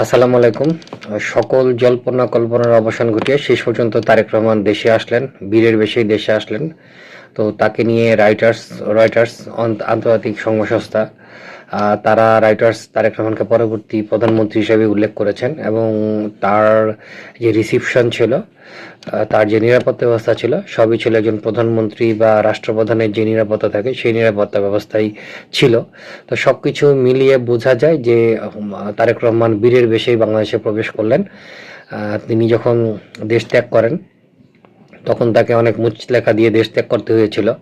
আসসালামু আলাইকুম। সকল জল্পনা কল্পনার অবসান ঘটিয়ে শেষ পর্যন্ত তারেক রহমান দেশে আসলেন, বীরের বেশে দেশে আসলেন। তো তাকে নিয়ে রাইটার্স রয়টার্স আন্তর্জাতিক সংবাদ সংস্থা তারা রাইটার্স তারেক রহমানকে পরবর্তী প্রধানমন্ত্রী হিসেবে উল্লেখ করেছেন এবং তার যে রিসিপশন ছিল তার যে নিরাপত্তা ব্যবস্থা ছিল, সবই ছিল একজন প্রধানমন্ত্রী বা রাষ্ট্রপ্রধানের যে নিরাপত্তা থাকে সেই নিরাপত্তা ব্যবস্থাই ছিল। তো সব কিছু মিলিয়ে বোঝা যায় যে তারেক রহমান বীরের বেশেই বাংলাদেশে প্রবেশ করলেন। তিনি যখন দেশ ত্যাগ করেন তখন তাকে অনেক মুচলেখা দিয়ে দেশ ত্যাগ করতে হয়েছিল।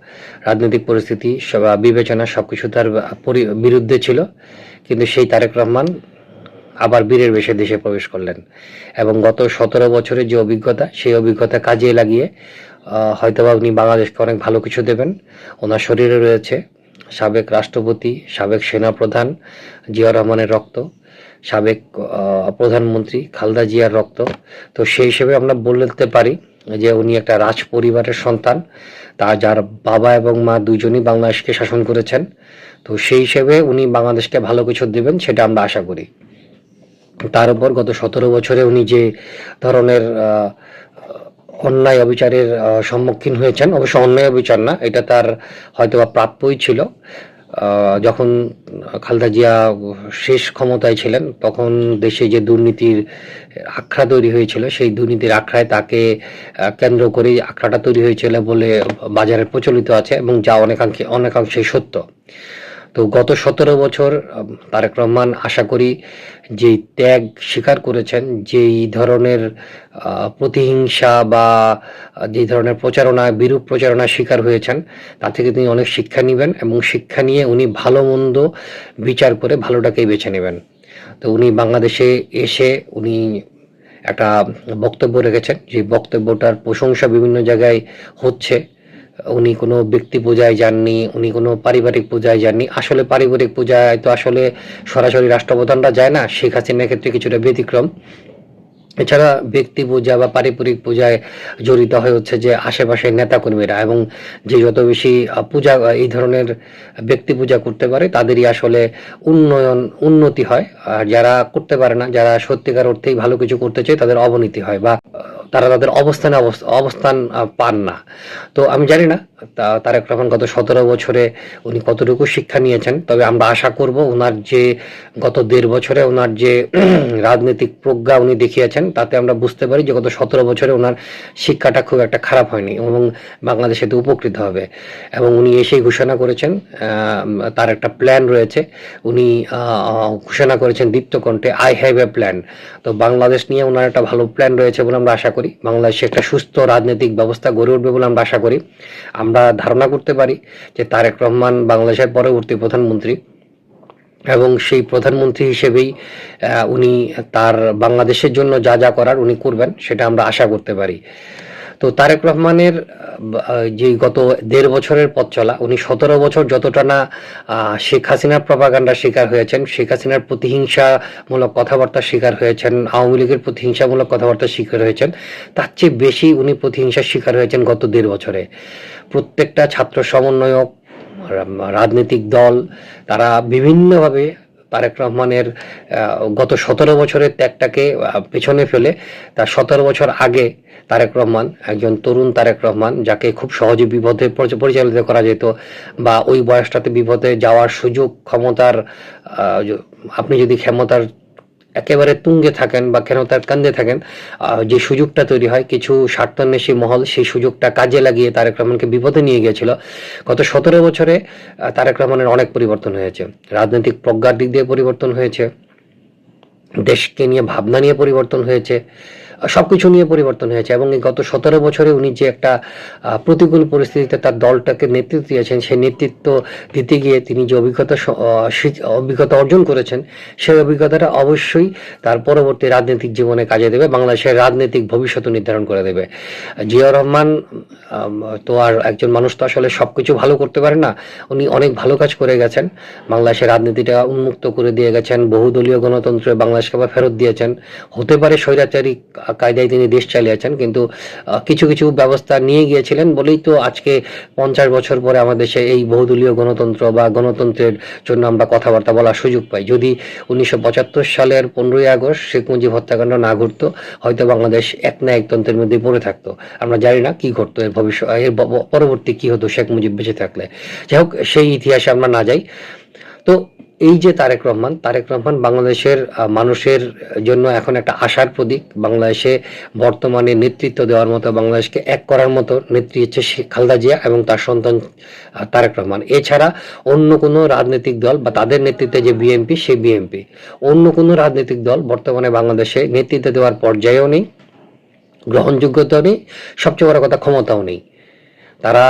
রাজনৈতিক পরিস্থিতি বিবেচনা সব- সবকিছু তার বিরুদ্ধে ছিল। কিন্তু সেই তারেক রহমান আবার বীরের বেশে দেশে প্রবেশ করলেন এবং গত সতেরো বছরের যে অভিজ্ঞতা, সেই অভিজ্ঞতা কাজে লাগিয়ে হয়তোবা উনি বাংলাদেশকে অনেক ভালো কিছু দেবেন। ওনার শরীরে রয়েছে সাবেক রাষ্ট্রপতি, সাবেক সেনাপ্রধান জিয়া রহমানের রক্ত, সাবেক প্রধানমন্ত্রী খালদা জিয়ার রক্ত। তো সেই হিসেবে আমরা বলতে পারি যে উনি একটা রাজ পরিবারের সন্তান, তা যার বাবা এবং মা দুজনই বাংলাদেশকে শাসন করেছেন, তো সেই হিসেবে উনি বাংলাদেশকে ভালো কিছু দেবেন সেটা আমরা আশা করি। তার উপর গত সতেরো বছরে উনি যে ধরনের অন্যায় অবিচারের সম্মুখীন হয়েছেন, অবশ্য অন্যায় অবিচার না, এটা তার হয়তোবা প্রাপ্যই ছিল। যখন খালেদা জিয়া শেষ ক্ষমতায় ছিলেন, তখন দেশে যে দুর্নীতির আখড়া তৈরি হয়েছিল, সেই দুর্নীতির আখড়ায় তাকে কেন্দ্র করে আখড়াটা তৈরি হয়েছিল বলে বাজারে প্রচলিত আছে এবং যা অনেকাংশে অনেকাংশে সত্য। তো গত সতেরো বছর তারেক রহমান আশা করি যেই ত্যাগ স্বীকার করেছেন, যেই ধরনের প্রতিহিংসা বা যেই ধরনের প্রচারণা, বিরূপ প্রচারণা শিকার হয়েছেন তা থেকে তিনি অনেক শিক্ষা নেবেন এবং শিক্ষা নিয়ে উনি ভালো মন্দ বিচার করে ভালোটাকেই বেছে নেবেন। তো উনি বাংলাদেশে এসে উনি একটা বক্তব্য রেখেছেন, যে বক্তব্যটার প্রশংসা বিভিন্ন জায়গায় হচ্ছে। উনি কোনো ব্যক্তি পূজায় যাননি, উনি কোনো পারিবারিক পূজায় যাননি। আসলে পারিবারিক পূজায় তো আসলে সরাসরি রাষ্ট্রপ্রধানরা যায় না, শেখ হাসিনার ক্ষেত্রে কিছুটা ব্যতিক্রম। এছাড়া ব্যক্তি পূজা বা পারিবারিক পূজায় জড়িত হয়ে হচ্ছে যে আশেপাশের নেতাকর্মীরা এবং যে যত বেশি পূজা, এই ধরনের ব্যক্তি পূজা করতে পারে, তাদেরই আসলে উন্নয়ন, উন্নতি হয়। আর যারা করতে পারে না, যারা সত্যিকার অর্থেই ভালো কিছু করতে চায়, তাদের অবনতি হয় বা তারা তাদের অবস্থানে অবস- অবস্থান পান না। তো আমি জানি না, তা- তারেক রহমান গত সতেরো বছরে উনি কতটুকু শিক্ষা নিয়েছেন, তবে আমরা আশা করব ওনার যে গত দেড় বছরে ওনার যে রাজনৈতিক প্রজ্ঞা উনি দেখিয়েছেন, তাতে আমরা বুঝতে পারি যে গত সতেরো বছরে ওনার শিক্ষাটা খুব একটা খারাপ হয়নি এবং বাংলাদেশে এতে উপকৃত হবে। এবং উনি এসেই ঘোষণা করেছেন তার একটা প্ল্যান রয়েছে। উনি ঘোষণা করেছেন দীপ্তকণ্ঠে আই হ্যাভ এ প্ল্যান তো বাংলাদেশ নিয়ে ওনার একটা ভালো প্ল্যান রয়েছে বলে আমরা আশা করি। বাংলাদেশে একটা সুস্থ রাজনৈতিক ব্যবস্থা গড়ে উঠবে বলে আমরা আশা করি। আমরা ধারণা করতে পারি যে তারেক রহমান বাংলাদেশের পরবর্তী প্রধানমন্ত্রী এবং সেই প্রধানমন্ত্রী হিসেবেই উনি তার বাংলাদেশের জন্য যা যা করার উনি করবেন, সেটা আমরা আশা করতে পারি। তো তারেক রহমানের যে গত দেড় বছরের পথ চলা, উনি সতেরো বছর যতটা না শেখ হাসিনার প্রপাগান্ডার শিকার হয়েছেন, শেখ হাসিনার প্রতিহিংসামূলক কথাবার্তার শিকার হয়েছেন, আওয়ামী লীগের প্রতিহিংসামূলক কথাবার্তার শিকার হয়েছেন, তার চেয়ে বেশি উনি প্রতিহিংসার শিকার হয়েছেন গত দেড় বছরে। প্রত্যেকটা ছাত্র সমন্বয়ক, রাজনৈতিক দল, তারা বিভিন্নভাবে তারেক রহমানের গত সতেরো বছরের ত্যাগটাকে পেছনে ফেলে তার সতেরো বছর আগে তারেক রহমান, একজন তরুণ তারেক রহমান, যাকে খুব সহজে বিপদে পরিচালিত করা যেত বা ওই বয়সটাতে বিপদে যাওয়ার সুযোগ, ক্ষমতার আপনি যদি ক্ষমতার একেবারে তুঙ্গে থাকেন বা কেন তার কান্দে থাকেন যে সুযোগটা তৈরি হয়, কিছু স্বার্থান্বেষী মহল সেই সুযোগটা কাজে লাগিয়ে তারেক রহমানকে বিপদে নিয়ে গিয়েছিল। গত সতেরো বছরে তারেক রহমানের অনেক পরিবর্তন হয়েছে। রাজনৈতিক প্রজ্ঞার দিক দিয়ে পরিবর্তন হয়েছে। দেশকে নিয়ে ভাবনা নিয়ে পরিবর্তন হয়েছে। সব কিছু নিয়ে পরিবর্তন হয়েছে এবং গত সতেরো বছরে উনি যে একটা প্রতিকূল পরিস্থিতিতে তার দলটাকে নেতৃত্ব দিয়েছেন, সেই নেতৃত্ব দিতে গিয়ে তিনি যে অভিজ্ঞতা অভিজ্ঞতা অর্জন করেছেন, সেই অভিজ্ঞতাটা অবশ্যই তার পরবর্তী রাজনৈতিক জীবনে কাজে দেবে, বাংলাদেশের রাজনৈতিক ভবিষ্যৎ নির্ধারণ করে দেবে। জিয়া রহমান তো আর একজন মানুষ তো আসলে সবকিছু ভালো করতে পারে না, উনি অনেক ভালো কাজ করে গেছেন, বাংলাদেশের রাজনীতিটা উন্মুক্ত করে দিয়ে গেছেন, বহুদলীয় গণতন্ত্রে বাংলাদেশকে আবার ফেরত দিয়েছেন, হতে পারে স্বৈরাচারী কায়দায় তিনি দেশ চালিয়েছেন কিন্তু কিছু কিছু ব্যবস্থা নিয়ে গিয়েছিলেন বলেই তো আজকে পঞ্চাশ বছর পরে আমাদের দেশে এই বহুদলীয় গণতন্ত্র বা গণতন্ত্রের জন্য আমরা কথাবার্তা বলার সুযোগ পাই। যদি উনিশশো পঁচাত্তর সালের পনেরোই আগস্ট শেখ মুজিব হত্যাকাণ্ড না ঘটতো, হয়তো বাংলাদেশ এক না একতন্ত্রের মধ্যে পড়ে থাকতো। আমরা জানি না কি ঘটতো, এর ভবিষ্যৎ, এর পরবর্তী কি হতো শেখ মুজিব বেঁচে থাকলে। যাই হোক, সেই ইতিহাসে আমরা না যাই। তো এই যে তারেক রহমান তারেক রহমান বাংলাদেশের মানুষের জন্য এখন একটা আশার প্রতীক। বাংলাদেশে বর্তমানে নেতৃত্ব দেওয়ার মতো, বাংলাদেশকে এক করার মতো নেত্রী হচ্ছে শেখ খালেদা জিয়া এবং তার সন্তান তারেক রহমান। এছাড়া অন্য কোনো রাজনৈতিক দল বা তাদের নেতৃত্বে যে বিএনপি, সেই বিএনপি। অন্য কোনো রাজনৈতিক দল বর্তমানে বাংলাদেশে নেতৃত্ব দেওয়ার পর্যায়েও নেই, গ্রহণযোগ্যতাও নেই, সবচেয়ে বড় কথা ক্ষমতাও নেই। তারা,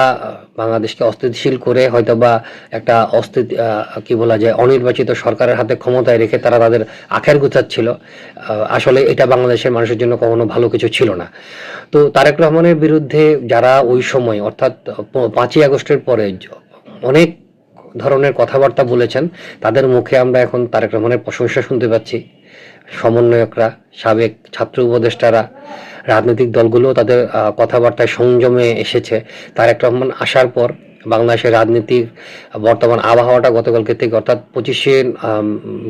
বাংলাদেশকে অস্থিতিশীল করে হয়তো বা একটা অস্থিতি কি বলা যায়, অনির্বাচিত সরকারের হাতে ক্ষমতায় রেখে তারা তাদের আখের গুছাচ্ছিল। আসলে এটা বাংলাদেশের মানুষের জন্য কখনো ভালো কিছু ছিল না। তো তারেক রহমানের বিরুদ্ধে যারা ওই সময়, অর্থাৎ পাঁচই আগস্টের পরে অনেক ধরনের কথাবার্তা বলেছেন, তাদের মুখে আমরা এখন তারেক রহমানের প্রশংসা শুনতে পাচ্ছি। সমন্বয়করা, সাবেক ছাত্র উপদেষ্টারা, রাজনৈতিক দলগুলো তাদের কথাবার্তায় সংযমে এসেছে। তারেক রহমান আসার পর বাংলাদেশের রাজনীতির বর্তমান আবহাওয়াটা গতকালকে থেকে, অর্থাৎ পঁচিশে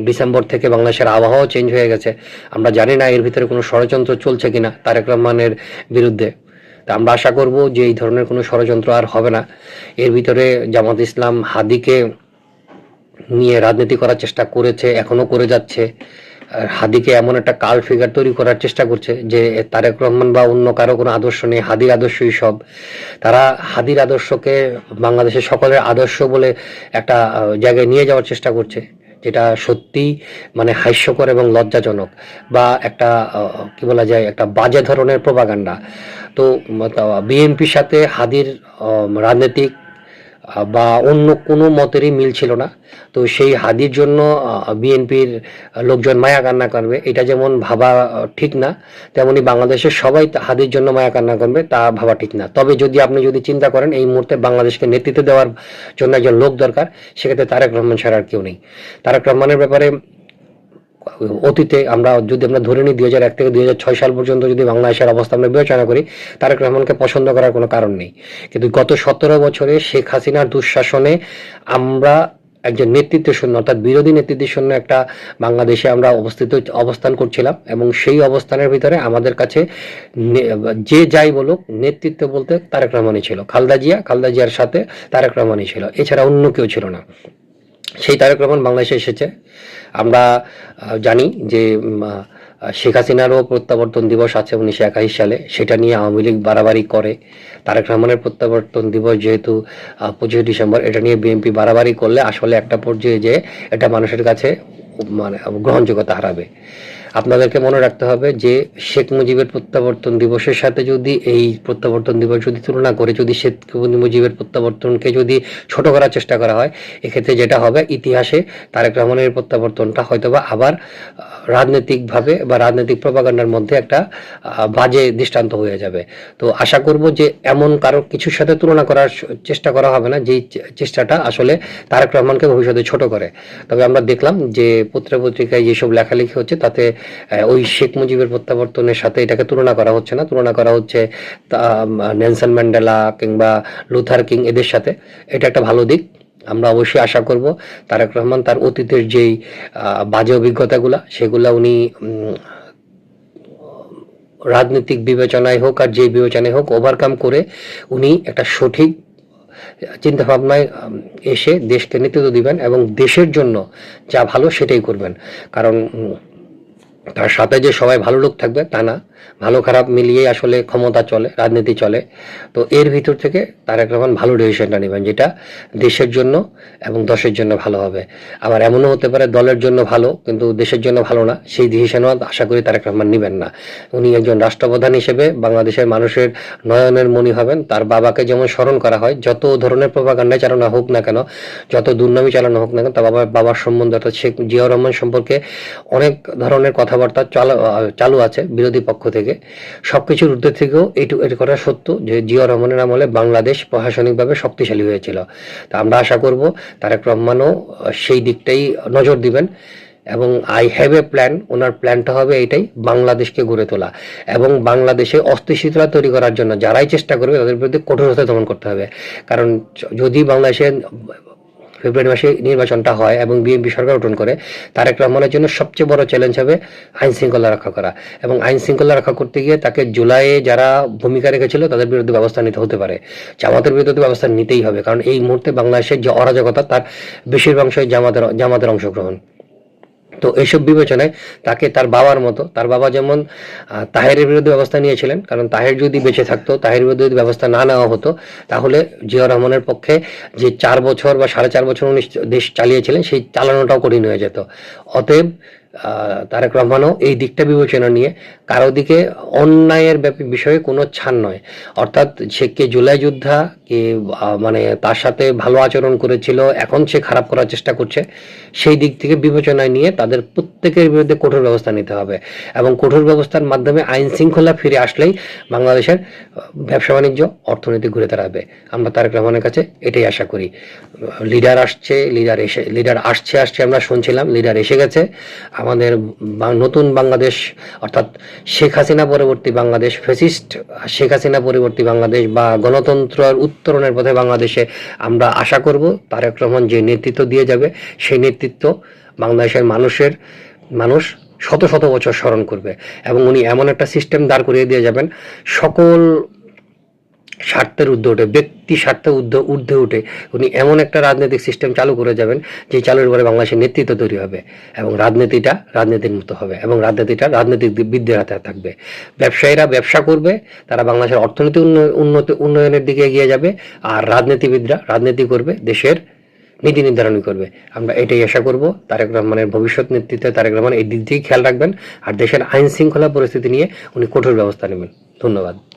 ডিসেম্বর থেকে বাংলাদেশের আবহাওয়া চেঞ্জ হয়ে গেছে। আমরা জানি না এর ভিতরে কোনো ষড়যন্ত্র চলছে কিনা তারেক রহমানের বিরুদ্ধে। তা আমরা আশা করব যে এই ধরনের কোনো ষড়যন্ত্র আর হবে না। এর ভিতরে জামাত ইসলাম হাদিকে নিয়ে রাজনীতি করার চেষ্টা করেছে, এখনও করে যাচ্ছে। হাদিকে এমন একটা কাল ফিগার তৈরি করার চেষ্টা করছে যে তারেক রহমান বা অন্য কারও কোনো আদর্শ নেই, হাদির আদর্শই সব। তারা হাদির আদর্শকে বাংলাদেশের সকলের আদর্শ বলে একটা জায়গায় নিয়ে যাওয়ার চেষ্টা করছে, যেটা সত্যি মানে হাস্যকর এবং লজ্জাজনক বা একটা কি বলা যায়, একটা বাজে ধরনের প্রপাগান্ডা তো বিএনপির সাথে হাদির রাজনৈতিক বা অন্য কোনো মতেরই মিল ছিল না। তো সেই হাদির জন্য বিএনপির লোকজন মায়া কান্না করবে। এটা যেমন ভাবা ঠিক না, তেমনি বাংলাদেশের সবাই হাদির জন্য মায়া কান্না করবে, তা ভাবা ঠিক না। তবে যদি আপনি যদি চিন্তা করেন, এই মুহূর্তে বাংলাদেশকে নেতৃত্ব দেওয়ার জন্য একজন লোক দরকার, সেক্ষেত্রে তারেক রহমান ছাড়া আর কেউ নেই। তারেক রহমানের ব্যাপারে অতীতে আমরা যদি আমরা ধরে নিই দুই হাজার এক থেকে দুই হাজার ছয় সাল পর্যন্ত যদি বাংলাদেশের অবস্থা আমরা বিবেচনা করি, তারেক রহমানকে পছন্দ করার কোনো কারণ নেই। কিন্তু গত সতেরো বছরে শেখ হাসিনার দুঃশাসনে আমরা একজন নেতৃত্ব শূন্য অর্থাৎ বিরোধী নেতৃত্ব শূন্য একটা বাংলাদেশে আমরা অবস্থিত, অবস্থান করছিলাম এবং সেই অবস্থানের ভিতরে আমাদের কাছে যে যাই বলুক, নেতৃত্ব বলতে তারেক রহমানই ছিল। খালদা জিয়া, খালদা জিয়ার সাথে তারেক রহমানই ছিল। এছাড়া অন্য কেউ ছিল না। সেই তারেক রহমান বাংলাদেশে এসেছে। আমরা জানি যে শেখ হাসিনারও প্রত্যাবর্তন দিবস আছে উনিশশো একাশি সালে। সেটা নিয়ে আওয়ামী লীগ বাড়াবাড়ি করে। তারেক রহমানের প্রত্যাবর্তন দিবস যেহেতু পঁচিশে ডিসেম্বর, এটা নিয়ে বিএনপি বাড়াবাড়ি করলে আসলে একটা পর্যায়ে যে এটা মানুষের কাছে মানে গ্রহণযোগ্যতা হারাবে। আপনাদেরকে মনে রাখতে হবে যে শেখ মুজিবের প্রত্যাবর্তন দিবসের সাথে যদি এই প্রত্যাবর্তন দিবস যদি তুলনা করে, যদি শেখ মুজিবের প্রত্যাবর্তনকে যদি ছোট করার চেষ্টা করা হয়, এক্ষেত্রে যেটা হবে ইতিহাসে তারেক রহমানের প্রত্যাবর্তনটা হয়তোবা আবার রাজনৈতিকভাবে বা রাজনৈতিক প্রপাগান্ডার মধ্যে একটা বাজে দৃষ্টান্ত হয়ে যাবে। তো আশা করব যে এমন কারও কিছুর সাথে তুলনা করার চেষ্টা করা হবে না, যেই চেষ্টাটা আসলে তারেক রহমানকে ভবিষ্যতে ছোট করে। তবে আমরা দেখলাম যে পত্র পত্রিকায় যেসব লেখালেখি হচ্ছে, তাতে ওই শেখ মুজিবের প্রত্যাবর্তনের সাথে এটাকে তুলনা করা হচ্ছে না। তুলনা করা হচ্ছে নেলসন ম্যান্ডেলা কিংবা লুথার কিং এদের সাথে। এটা একটা ভালো দিক। আমরা অবশ্যই আশা করব তারেক রহমান তার অতীতের যেই বাজে অভিজ্ঞতাগুলা, সেগুলা উনি রাজনৈতিক বিবেচনায় হোক আর যে বিবেচনায় হোক ওভারকাম করে উনি একটা সঠিক চিন্তাভাবনায় এসে দেশকে নেতৃত্ব দিবেন এবং দেশের জন্য যা ভালো সেটাই করবেন। কারণ তার সাথে যে সবাই ভালো লোক থাকবে, তা না। ভালো খারাপ মিলিয়ে আসলে ক্ষমতা চলে, রাজনীতি চলে। তো এর ভিতর থেকে তারেক রহমান ভালো ডিসিশনটা নেবেন, যেটা দেশের জন্য এবং দশের জন্য ভালো হবে। আবার এমনও হতে পারে দলের জন্য ভালো, কিন্তু দেশের জন্য ভালো না। সেই ডিসিশনও আশা করি তারেক রহমান নেবেন না। উনি একজন রাষ্ট্রপ্রধান হিসেবে বাংলাদেশের মানুষের নয়নের মনি হবেন। তার বাবাকে যেমন স্মরণ করা হয়, যত ধরনের প্রভাকাণ্ডায় চালানো হোক না কেন, যত দুর্নামি চালানো হোক না কেন, তার বাবার বাবার সম্বন্ধে অর্থাৎ শেখ জিয়াউর রহমান সম্পর্কে অনেক ধরনের কথাবার্তা চালু চালু আছে বিরোধী পক্ষ থেকে। সবকিছুর ঊর্ধ্বে থেকেও এইটুকু এটি করা সত্য যে জিয়া রহমানের আমলে বাংলাদেশ প্রশাসনিকভাবে শক্তিশালী হয়েছিল। তা আমরা আশা করব তারেক রহমানও সেই দিকটাই নজর দিবেন এবং আই হ্যাভ এ প্ল্যান, ওনার প্ল্যানটা হবে এটাই, বাংলাদেশকে গড়ে তোলা এবং বাংলাদেশে অস্থিশীলতা তৈরি করার জন্য যারাই চেষ্টা করবে তাদের বিরুদ্ধে কঠোরতা দমন করতে হবে। কারণ যদি বাংলাদেশে ফেব্রুয়ারি মাসে নির্বাচনটা হয় এবং বিএনপি সরকার গঠন করে, তারেক রহমানের জন্য সবচেয়ে বড় চ্যালেঞ্জ হবে আইন শৃঙ্খলা রক্ষা করা। এবং আইন শৃঙ্খলা রক্ষা করতে গিয়ে তাকে জুলাইয়ে যারা ভূমিকা রেখেছিল তাদের বিরুদ্ধে ব্যবস্থা নিতে হতে পারে। জামাতের বিরুদ্ধে ব্যবস্থা নিতেই হবে, কারণ এই মুহূর্তে বাংলাদেশের যে অরাজকতা, তার বেশিরভাগ অংশই জামাতের জামাতের অংশগ্রহণ। তো এইসব বিবেচনায় তাকে তার বাবার মতো, তার বাবা যেমন তাহেরের বিরুদ্ধে ব্যবস্থা নিয়েছিলেন, কারণ তাহের যদি বেঁচে থাকতো, তাহের বিরুদ্ধে যদি ব্যবস্থা না নেওয়া হতো, তাহলে জিয়া রহমানের পক্ষে যে চার বছর বা সাড়ে চার বছর উনি দেশ চালিয়েছিলেন, সেই চালানোটাও কঠিন হয়ে যেত। অতএব তারেক রহমানও এই দিকটা বিবেচনা নিয়ে কারও দিকে অন্যায়ের ব্যাপী বিষয়ে কোনো ছাড় নয়। অর্থাৎ সে কে জুলাই যোদ্ধা, কে মানে তার সাথে ভালো আচরণ করেছিল, এখন সে খারাপ করার চেষ্টা করছে, সেই দিক থেকে বিবেচনায় নিয়ে তাদের প্রত্যেকের বিরুদ্ধে কঠোর ব্যবস্থা নিতে হবে। এবং কঠোর ব্যবস্থার মাধ্যমে আইন শৃঙ্খলা ফিরে আসলেই বাংলাদেশের ব্যবসা বাণিজ্য, অর্থনীতি ঘুরে দাঁড়াবে। আমরা তারেক রহমানের কাছে এটাই আশা করি। লিডার আসছে, লিডার এসে, লিডার আসছে আসছে আমরা শুনছিলাম, লিডার এসে গেছে। আমাদের নতুন বাংলাদেশ, অর্থাৎ শেখ হাসিনা পরবর্তী বাংলাদেশ ফেসিস্ট শেখ হাসিনা পরবর্তী বাংলাদেশ বা গণতন্ত্রের উত্তরণের পথে বাংলাদেশে আমরা আশা করব, তারেক রহমান যে নেতৃত্ব দিয়ে যাবে, সেই নেতৃত্ব বাংলাদেশের মানুষের, মানুষ শত শত বছর স্মরণ করবে এবং উনি এমন একটা সিস্টেম দাঁড় করিয়ে দিয়ে যাবেন, সকল স্বার্থের ঊর্ধ্বে উঠে ব্যক্তি স্বার্থের ঊর্ধ্বে ঊর্ধ্বে উঠে উনি এমন একটা রাজনৈতিক সিস্টেম চালু করে যাবেন যে চালুর পরে বাংলাদেশের নেতৃত্ব তৈরি হবে এবং রাজনীতিটা রাজনীতির মতো হবে এবং রাজনীতিটা রাজনৈতিক বিদ্যের হাতে থাকবে। ব্যবসায়ীরা ব্যবসা করবে, তারা বাংলাদেশের অর্থনীতি উন্ন- উন্নতি, উন্নয়নের দিকে এগিয়ে যাবে আর রাজনীতিবিদরা রাজনীতি করবে, দেশের নীতি নির্ধারণ করবে। আমরা এটাই আশা করব, তারেক রহমানের ভবিষ্যৎ নেতৃত্বে তারেক রহমান এই দিক দিয়েই খেয়াল রাখবেন আর দেশের আইন শৃঙ্খলা পরিস্থিতি নিয়ে উনি কঠোর ব্যবস্থা নেবেন। ধন্যবাদ।